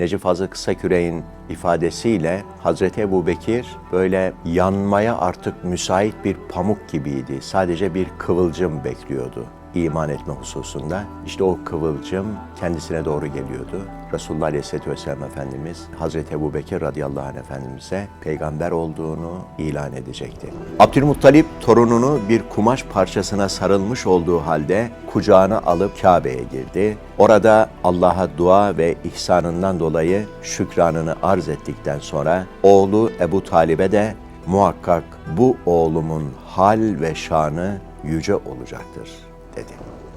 Necip Fazıl Kısaküre'nin ifadesiyle Hazreti Ebu Bekir böyle yanmaya artık müsait bir pamuk gibiydi. Sadece bir kıvılcım bekliyordu iman etme hususunda. İşte o kıvılcım kendisine doğru geliyordu. Resulullah Aleyhisselatü Vesselam Efendimiz Hazreti Ebu Bekir radıyallahu anh Efendimiz'e peygamber olduğunu ilan edecekti. Abdülmuttalip torununu bir kumaş parçasına sarılmış olduğu halde kucağına alıp Kabe'ye girdi. Orada Allah'a dua ve ihsanından dolayı şükranını arz ettikten sonra oğlu Ebu Talib'e de muhakkak bu oğlumun hal ve şanı yüce olacaktır dedi.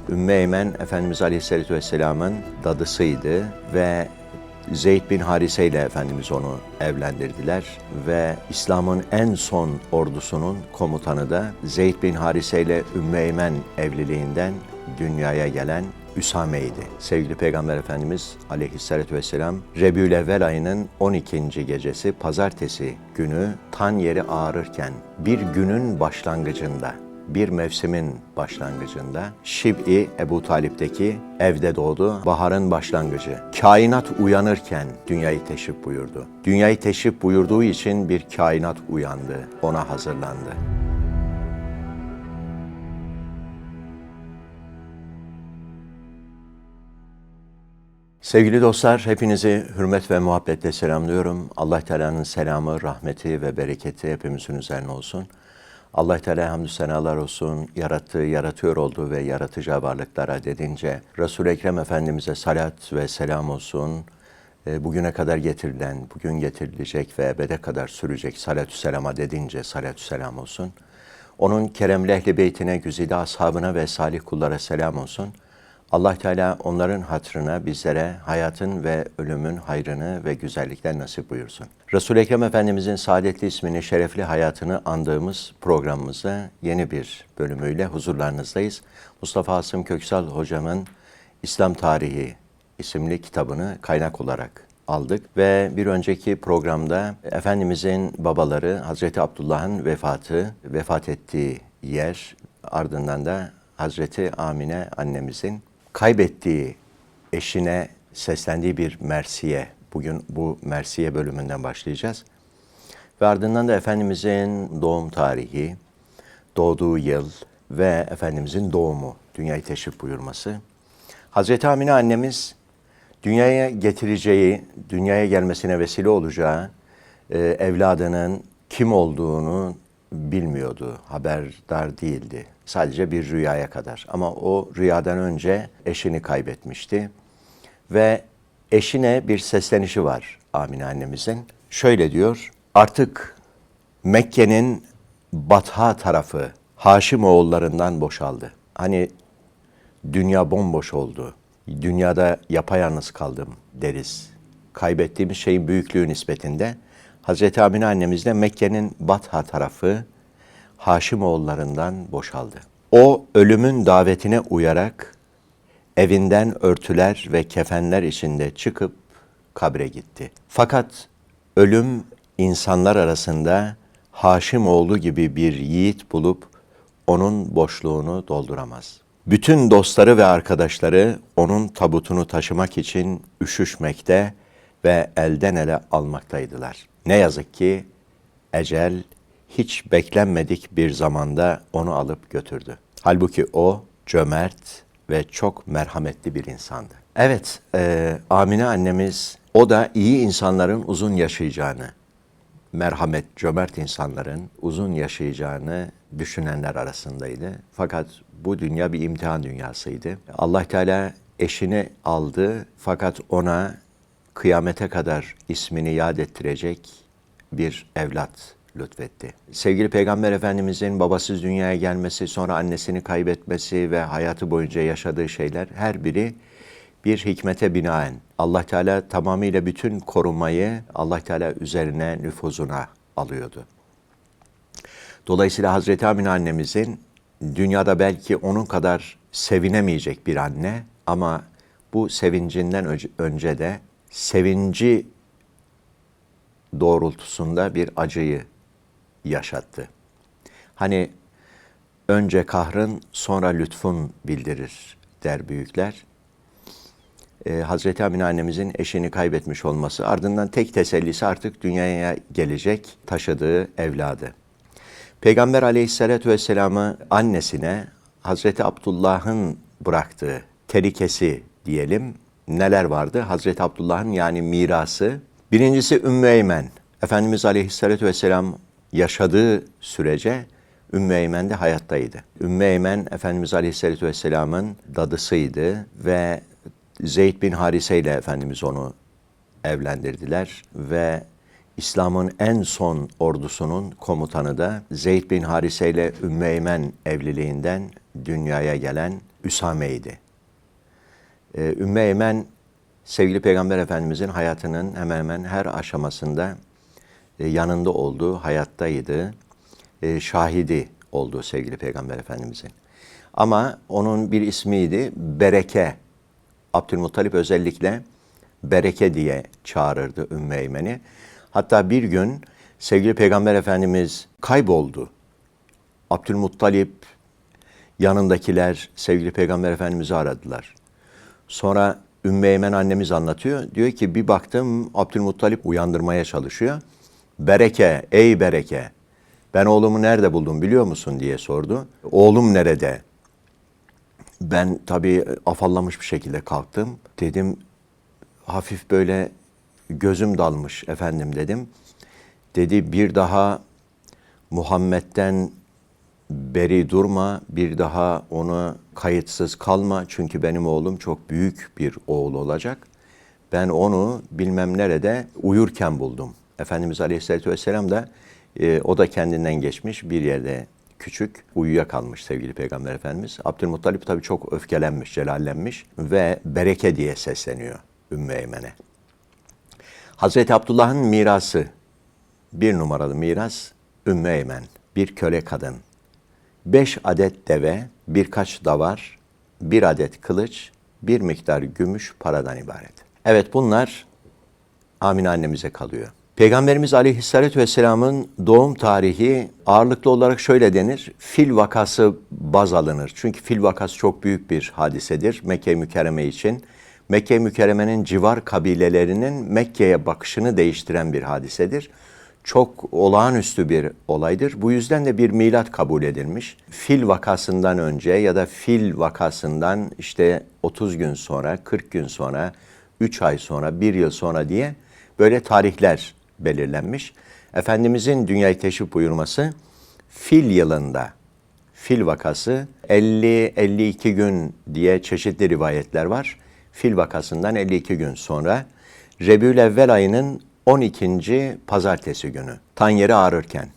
Ümmü Efendimiz Aleyhisselatü Vesselam'ın dadısıydı ve Zeyd bin Harise ile Efendimiz onu evlendirdiler ve İslam'ın en son ordusunun komutanı da Zeyd bin Harise ile Ümmü Eymen evliliğinden dünyaya gelen Üsame'ydi. Sevgili Peygamber Efendimiz aleyhissalatü vesselam Rebülevvel ayının 12. gecesi pazartesi günü tan yeri ağrırken bir günün başlangıcında bir mevsimin başlangıcında Şib'i Ebu Talip'teki evde doğdu. Baharın başlangıcı. Kainat uyanırken dünyayı teşrif buyurdu. Dünyayı teşrif buyurduğu için bir kainat uyandı. Ona hazırlandı. Sevgili dostlar, hepinizi hürmet ve muhabbetle selamlıyorum. Allah Teala'nın selamı, rahmeti ve bereketi hepimizin üzerine olsun. Allah Teala hamdü senalar olsun. Yarattığı, yaratıyor olduğu ve yaratıcı varlıklara dedince Resul-i Ekrem Efendimiz'e salat ve selam olsun. E, Bugüne kadar getirilen, bugün getirilecek ve ebede kadar sürecek salatü selama dedince salatü selam olsun. Onun keremli ehli beytine, güzide ashabına ve salih kullara selam olsun. Allah Teala onların hatırına bizlere hayatın ve ölümün hayrını ve güzellikler nasip buyursun. Resul-i Ekrem Efendimizin saadetli ismini, şerefli hayatını andığımız programımızda yeni bir bölümüyle huzurlarınızdayız. Mustafa Asım Köksal hocamın İslam Tarihi isimli kitabını kaynak olarak aldık ve bir önceki programda Efendimizin babaları Hazreti Abdullah'ın vefatı, vefat ettiği yer ardından da Hazreti Amine annemizin kaybettiği eşine seslendiği bir mersiye. Bugün bu mersiye bölümünden başlayacağız. Ve ardından da Efendimizin doğum tarihi, doğduğu yıl ve Efendimizin doğumu, dünyayı teşrif buyurması. Hazreti Amine annemiz dünyaya getireceği, dünyaya gelmesine vesile olacağı e, evladının kim olduğunu bilmiyordu, haberdar değildi. Sadece bir rüyaya kadar. Ama o rüyadan önce eşini kaybetmişti. Ve eşine bir seslenişi var Amine annemizin. Şöyle diyor, artık Mekke'nin batha tarafı Haşim oğullarından boşaldı. Hani dünya bomboş oldu. Dünyada yapayalnız kaldım deriz. Kaybettiğimiz şeyin büyüklüğü nispetinde Hazreti Amine annemiz de Mekke'nin Batha tarafı Haşimoğullarından boşaldı. O ölümün davetine uyarak evinden örtüler ve kefenler içinde çıkıp kabre gitti. Fakat ölüm insanlar arasında Haşimoğlu gibi bir yiğit bulup onun boşluğunu dolduramaz. Bütün dostları ve arkadaşları onun tabutunu taşımak için üşüşmekte ve elden ele almaktaydılar. Ne yazık ki ecel hiç beklenmedik bir zamanda onu alıp götürdü. Halbuki o cömert ve çok merhametli bir insandı. Evet, e, Amine annemiz o da iyi insanların uzun yaşayacağını, merhamet, cömert insanların uzun yaşayacağını düşünenler arasındaydı. Fakat bu dünya bir imtihan dünyasıydı. Allah Teala eşini aldı fakat ona kıyamete kadar ismini yad ettirecek bir evlat lütfetti. Sevgili Peygamber Efendimizin babasız dünyaya gelmesi, sonra annesini kaybetmesi ve hayatı boyunca yaşadığı şeyler her biri bir hikmete binaen Allah Teala tamamıyla bütün korumayı Allah Teala üzerine nüfuzuna alıyordu. Dolayısıyla Hazreti Amine annemizin dünyada belki onun kadar sevinemeyecek bir anne ama bu sevincinden önce de sevinci doğrultusunda bir acıyı yaşattı. Hani önce kahrın sonra lütfun bildirir der büyükler. e, Hazreti Amine annemizin eşini kaybetmiş olması ardından tek tesellisi artık dünyaya gelecek taşıdığı evladı. Peygamber aleyhissalatü vesselam'ı annesine Hazreti Abdullah'ın bıraktığı terikesi diyelim neler vardı? Hazreti Abdullah'ın yani mirası. Birincisi Ümmü Eymen. Efendimiz aleyhissalatü vesselam yaşadığı sürece Ümmü Eymen de hayattaydı. Ümmü Eymen Efendimiz Aleyhisselatü Vesselam'ın dadısıydı ve Zeyd bin Harise ile Efendimiz onu evlendirdiler ve İslam'ın en son ordusunun komutanı da Zeyd bin Harise ile Ümmü Eymen evliliğinden dünyaya gelen Üsame'ydi. Ee, Ümmü Eymen sevgili Peygamber Efendimizin hayatının hemen hemen her aşamasında e, yanında olduğu, hayattaydı e, şahidi oldu sevgili Peygamber Efendimizin. Ama onun bir ismiydi Bereke. Abdülmuttalip özellikle Bereke diye çağırırdı Ümmü Eymen'i. Hatta bir gün sevgili Peygamber Efendimiz kayboldu. Abdülmuttalip yanındakiler sevgili Peygamber Efendimiz'i aradılar. Sonra Ümmü annemiz anlatıyor. Diyor ki bir baktım Abdülmuttalip uyandırmaya çalışıyor. Bereke, ey bereke, ben oğlumu nerede buldum biliyor musun diye sordu. Oğlum nerede? Ben tabii afallamış bir şekilde kalktım. Dedim hafif böyle gözüm dalmış efendim dedim. Dedi bir daha Muhammed'den beri durma, bir daha onu kayıtsız kalma. Çünkü benim oğlum çok büyük bir oğul olacak. Ben onu bilmem nerede uyurken buldum. Efendimiz Aleyhisselatü Vesselam da e, o da kendinden geçmiş bir yerde küçük uyuyakalmış sevgili Peygamber Efendimiz. Abdülmuttalip tabii çok öfkelenmiş, celallenmiş ve bereke diye sesleniyor Ümmü Eymen'e. Hazreti Abdullah'ın mirası, bir numaralı miras Ümmü Eymen, bir köle kadın. Beş adet deve, birkaç davar, bir adet kılıç, bir miktar gümüş paradan ibaret. Evet bunlar Amine annemize kalıyor. Peygamberimiz Aleyhisselatü Vesselam'ın doğum tarihi ağırlıklı olarak şöyle denir. Fil vakası baz alınır. Çünkü fil vakası çok büyük bir hadisedir Mekke mükerreme için. Mekke mükerremenin civar kabilelerinin Mekke'ye bakışını değiştiren bir hadisedir. Çok olağanüstü bir olaydır. Bu yüzden de bir milat kabul edilmiş. Fil vakasından önce ya da fil vakasından işte 30 gün sonra, 40 gün sonra, 3 ay sonra, 1 yıl sonra diye böyle tarihler belirlenmiş. Efendimizin dünyayı teşrif buyurması fil yılında, fil vakası 50-52 gün diye çeşitli rivayetler var. Fil vakasından 52 gün sonra Rebül Evvel ayının 12. pazartesi günü tan yeri ağrırken.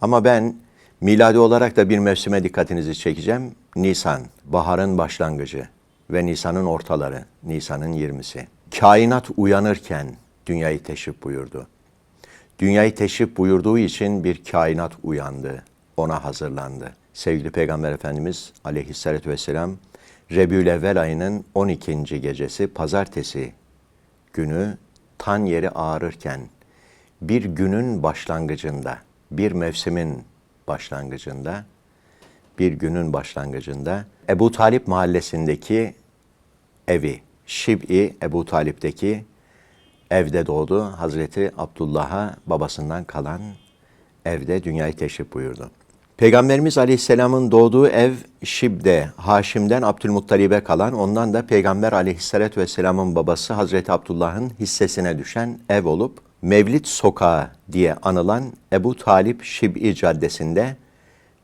Ama ben miladi olarak da bir mevsime dikkatinizi çekeceğim. Nisan, baharın başlangıcı ve Nisan'ın ortaları, Nisan'ın 20'si. Kainat uyanırken dünyayı teşrif buyurdu. Dünyayı teşrif buyurduğu için bir kainat uyandı, ona hazırlandı. Sevgili Peygamber Efendimiz aleyhissalatü vesselam Rebül Evvel ayının 12. gecesi pazartesi günü tan yeri ağrırken bir günün başlangıcında, bir mevsimin başlangıcında, bir günün başlangıcında Ebu Talip mahallesindeki evi, Şib'i Ebu Talip'teki evde doğdu. Hazreti Abdullah'a babasından kalan evde dünyayı teşrif buyurdu. Peygamberimiz Aleyhisselam'ın doğduğu ev Şib'de, Haşim'den Abdülmuttalib'e kalan, ondan da Peygamber Aleyhisselatü Vesselam'ın babası Hazreti Abdullah'ın hissesine düşen ev olup, Mevlid Sokağı diye anılan Ebu Talip Şib'i Caddesi'nde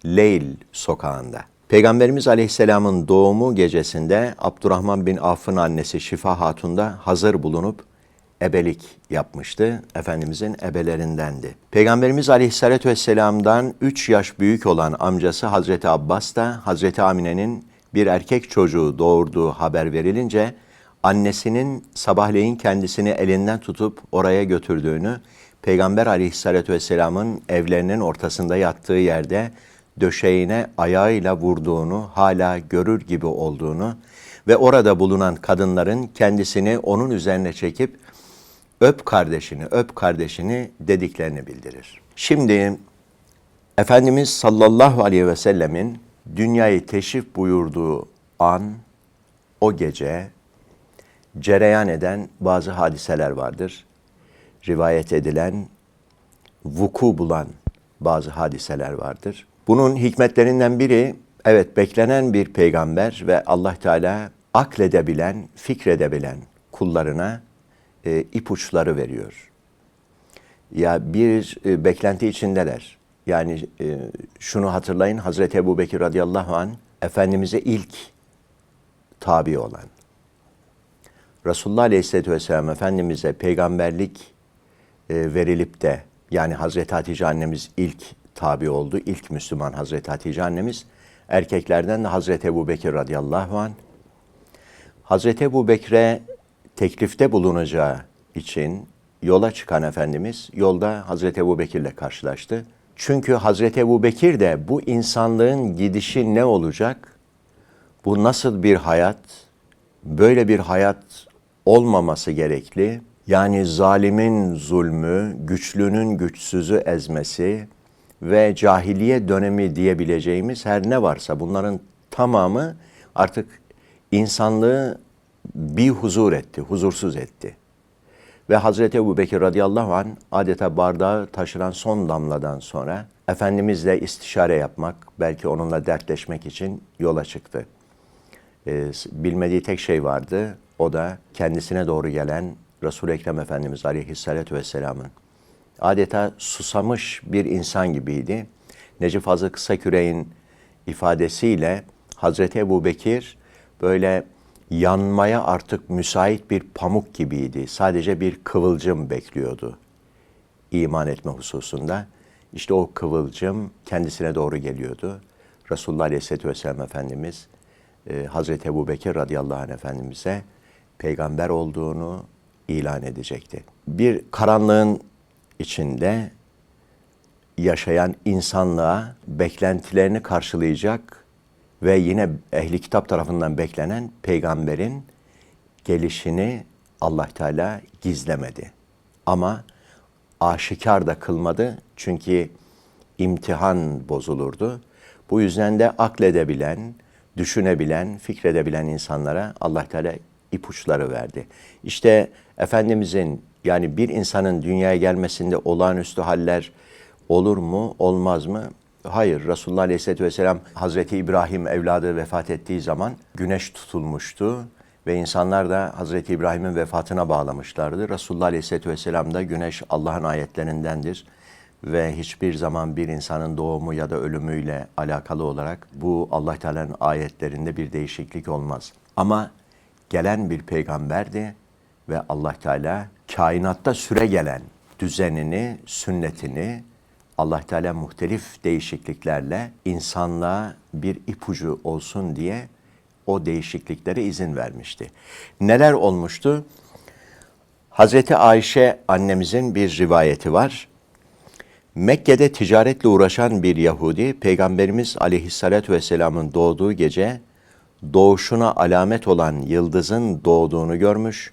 Leyl Sokağı'nda. Peygamberimiz Aleyhisselam'ın doğumu gecesinde Abdurrahman bin Avf'ın annesi Şifa Hatun da hazır bulunup ebelik yapmıştı. Efendimizin ebelerindendi. Peygamberimiz Aleyhisselatü Vesselam'dan 3 yaş büyük olan amcası Hazreti Abbas da Hazreti Amine'nin bir erkek çocuğu doğurduğu haber verilince annesinin sabahleyin kendisini elinden tutup oraya götürdüğünü, Peygamber Aleyhisselatü Vesselam'ın evlerinin ortasında yattığı yerde döşeğine ayağıyla vurduğunu, hala görür gibi olduğunu ve orada bulunan kadınların kendisini onun üzerine çekip öp kardeşini, öp kardeşini dediklerini bildirir. Şimdi Efendimiz sallallahu aleyhi ve sellemin dünyayı teşrif buyurduğu an, o gece cereyan eden bazı hadiseler vardır. Rivayet edilen, vuku bulan bazı hadiseler vardır. Bunun hikmetlerinden biri, evet beklenen bir peygamber ve Allah Teala akledebilen, fikredebilen kullarına e, ipuçları veriyor. Ya bir e, beklenti içindeler. Yani e, şunu hatırlayın, Hazreti Ebu Bekir radıyallahu an Efendimiz'e ilk tabi olan. Resulullah Aleyhisselatü Vesselam Efendimiz'e peygamberlik e, verilip de yani Hazreti Hatice annemiz ilk tabi oldu. İlk Müslüman Hazreti Hatice annemiz. Erkeklerden de Hazreti Ebu Bekir radıyallahu an. Hazreti Ebu Bekir'e teklifte bulunacağı için yola çıkan Efendimiz yolda Hazreti Ebu Bekir'le karşılaştı. Çünkü Hazreti Ebu Bekir de bu insanlığın gidişi ne olacak? Bu nasıl bir hayat? Böyle bir hayat olmaması gerekli. Yani zalimin zulmü, güçlünün güçsüzü ezmesi ve cahiliye dönemi diyebileceğimiz her ne varsa bunların tamamı artık insanlığı bir huzur etti, huzursuz etti. Ve Hazreti Ebu Bekir radıyallahu an adeta bardağı taşıran son damladan sonra Efendimizle istişare yapmak, belki onunla dertleşmek için yola çıktı. Ee, bilmediği tek şey vardı, o da kendisine doğru gelen Resul-i Ekrem Efendimiz aleyhissalatü vesselamın adeta susamış bir insan gibiydi. Necip Fazıl Kısaküre'nin ifadesiyle Hazreti Ebu Bekir böyle yanmaya artık müsait bir pamuk gibiydi. Sadece bir kıvılcım bekliyordu iman etme hususunda. İşte o kıvılcım kendisine doğru geliyordu. Resulullah Aleyhisselatü Vesselam Efendimiz e, Hazreti Ebu Bekir radıyallahu anh Efendimiz'e peygamber olduğunu ilan edecekti. Bir karanlığın içinde yaşayan insanlığa beklentilerini karşılayacak ve yine ehli kitap tarafından beklenen peygamberin gelişini Allah Teala gizlemedi. Ama aşikar da kılmadı çünkü imtihan bozulurdu. Bu yüzden de akledebilen, düşünebilen, fikredebilen insanlara Allah Teala ipuçları verdi. İşte Efendimizin yani bir insanın dünyaya gelmesinde olağanüstü haller olur mu, olmaz mı? Hayır, Resulullah Aleyhisselatü Vesselam Hazreti İbrahim evladı vefat ettiği zaman güneş tutulmuştu ve insanlar da Hazreti İbrahim'in vefatına bağlamışlardı. Resulullah Aleyhisselatü Vesselam da güneş Allah'ın ayetlerindendir ve hiçbir zaman bir insanın doğumu ya da ölümüyle alakalı olarak bu Allah Teala'nın ayetlerinde bir değişiklik olmaz. Ama gelen bir peygamberdi ve Allah Teala kainatta süre gelen düzenini, sünnetini Allah Teala muhtelif değişikliklerle insanlığa bir ipucu olsun diye o değişikliklere izin vermişti. Neler olmuştu? Hazreti Ayşe annemizin bir rivayeti var. Mekke'de ticaretle uğraşan bir Yahudi, Peygamberimiz aleyhissalatü vesselamın doğduğu gece doğuşuna alamet olan yıldızın doğduğunu görmüş.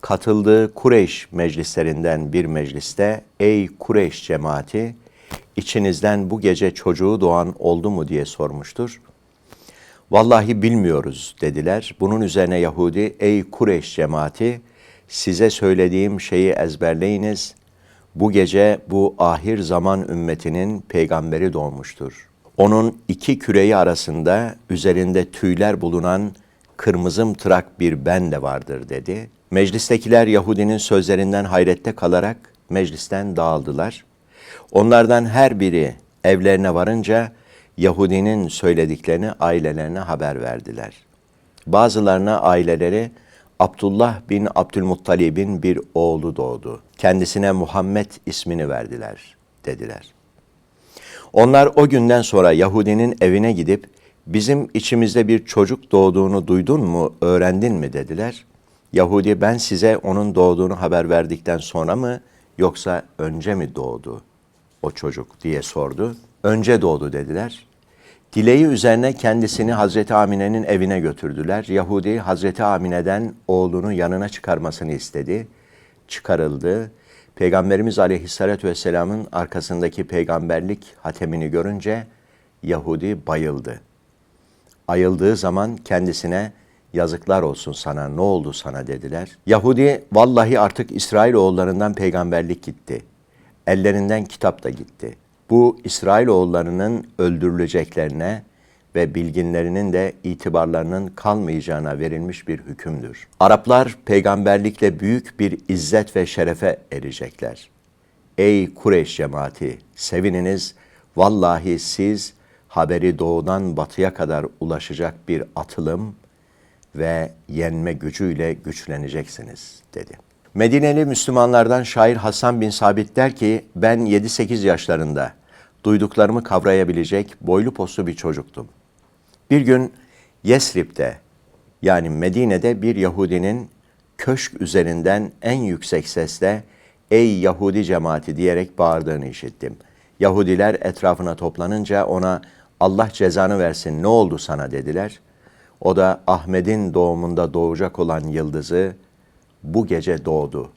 Katıldığı Kureyş meclislerinden bir mecliste, ey Kureyş cemaati, içinizden bu gece çocuğu doğan oldu mu diye sormuştur. Vallahi bilmiyoruz dediler. Bunun üzerine Yahudi, ey Kureyş cemaati, size söylediğim şeyi ezberleyiniz. Bu gece bu ahir zaman ümmetinin peygamberi doğmuştur. Onun iki küreği arasında üzerinde tüyler bulunan kırmızım tırak bir ben de vardır dedi. Meclistekiler Yahudinin sözlerinden hayrette kalarak meclisten dağıldılar. Onlardan her biri evlerine varınca Yahudinin söylediklerini ailelerine haber verdiler. Bazılarına aileleri Abdullah bin Abdülmuttalib'in bir oğlu doğdu. Kendisine Muhammed ismini verdiler dediler. Onlar o günden sonra Yahudinin evine gidip bizim içimizde bir çocuk doğduğunu duydun mu, öğrendin mi dediler. Yahudi ben size onun doğduğunu haber verdikten sonra mı yoksa önce mi doğdu o çocuk diye sordu. Önce doğdu dediler. Dileği üzerine kendisini Hazreti Amine'nin evine götürdüler. Yahudi Hazreti Amine'den oğlunu yanına çıkarmasını istedi. Çıkarıldı. Peygamberimiz Aleyhisselatü Vesselam'ın arkasındaki peygamberlik hatemini görünce Yahudi bayıldı. Ayıldığı zaman kendisine Yazıklar olsun sana ne oldu sana dediler. Yahudi vallahi artık İsrailoğullarından peygamberlik gitti. Ellerinden kitap da gitti. Bu İsrailoğullarının öldürüleceklerine ve bilginlerinin de itibarlarının kalmayacağına verilmiş bir hükümdür. Araplar peygamberlikle büyük bir izzet ve şerefe erecekler. Ey Kureyş cemaati sevininiz vallahi siz haberi doğudan batıya kadar ulaşacak bir atılım ve yenme gücüyle güçleneceksiniz dedi. Medineli Müslümanlardan şair Hasan bin Sabit der ki ben 7-8 yaşlarında duyduklarımı kavrayabilecek boylu poslu bir çocuktum. Bir gün Yesrib'de yani Medine'de bir Yahudinin köşk üzerinden en yüksek sesle ''Ey Yahudi cemaati'' diyerek bağırdığını işittim. Yahudiler etrafına toplanınca ona Allah cezanı versin ne oldu sana dediler. O da Ahmet'in doğumunda doğacak olan yıldızı bu gece doğdu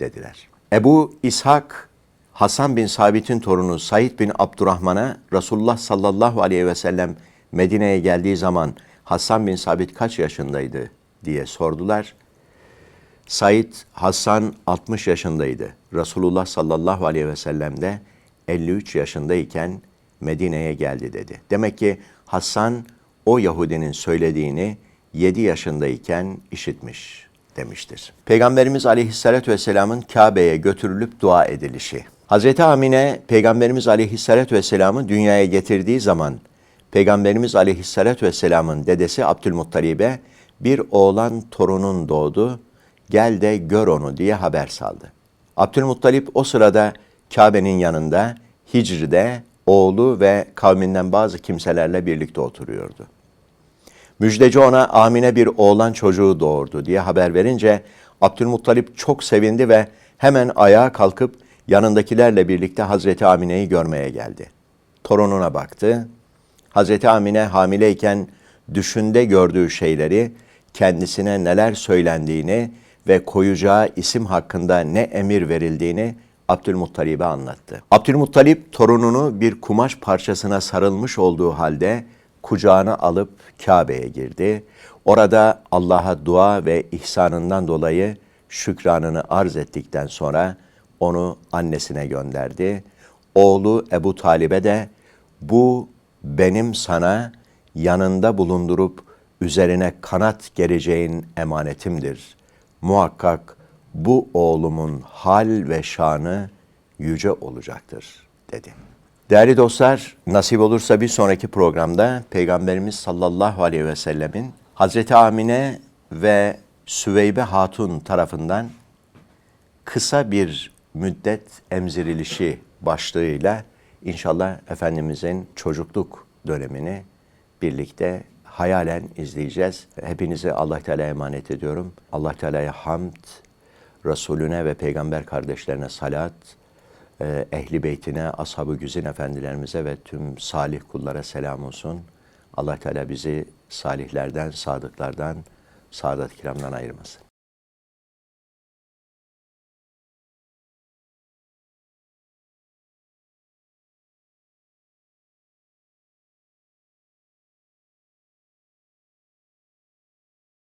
dediler. Ebu İshak Hasan bin Sabit'in torunu Said bin Abdurrahman'a Resulullah sallallahu aleyhi ve sellem Medine'ye geldiği zaman Hasan bin Sabit kaç yaşındaydı diye sordular. Said Hasan 60 yaşındaydı. Resulullah sallallahu aleyhi ve sellem de 53 yaşındayken Medine'ye geldi dedi. Demek ki Hasan o Yahudinin söylediğini 7 yaşındayken işitmiş demiştir. Peygamberimiz aleyhissalatü vesselamın Kabe'ye götürülüp dua edilişi. Hazreti Amine Peygamberimiz aleyhissalatü vesselamı dünyaya getirdiği zaman Peygamberimiz aleyhissalatü vesselamın dedesi Abdülmuttalib'e bir oğlan torunun doğdu, gel de gör onu diye haber saldı. Abdülmuttalip o sırada Kabe'nin yanında Hicri'de oğlu ve kavminden bazı kimselerle birlikte oturuyordu. Müjdeci ona Amine bir oğlan çocuğu doğurdu diye haber verince Abdülmuttalip çok sevindi ve hemen ayağa kalkıp yanındakilerle birlikte Hazreti Amine'yi görmeye geldi. Torununa baktı. Hazreti Amine hamileyken düşünde gördüğü şeyleri, kendisine neler söylendiğini ve koyacağı isim hakkında ne emir verildiğini Abdülmuttalib'e anlattı. Abdülmuttalip torununu bir kumaş parçasına sarılmış olduğu halde kucağına alıp Kabe'ye girdi. Orada Allah'a dua ve ihsanından dolayı şükranını arz ettikten sonra onu annesine gönderdi. Oğlu Ebu Talib'e de bu benim sana yanında bulundurup üzerine kanat gereceğin emanetimdir. Muhakkak bu oğlumun hal ve şanı yüce olacaktır dedi. Değerli dostlar, nasip olursa bir sonraki programda Peygamberimiz sallallahu aleyhi ve sellemin Hazreti Amine ve Süveybe Hatun tarafından kısa bir müddet emzirilişi başlığıyla inşallah Efendimizin çocukluk dönemini birlikte hayalen izleyeceğiz. Hepinizi Allah Teala'ya emanet ediyorum. Allah Teala'ya hamd, Resulüne ve peygamber kardeşlerine salat, ehli beytine, ashab-ı güzin efendilerimize ve tüm salih kullara selam olsun. Allah Teala bizi salihlerden, sadıklardan, saadat kiramdan ayırmasın.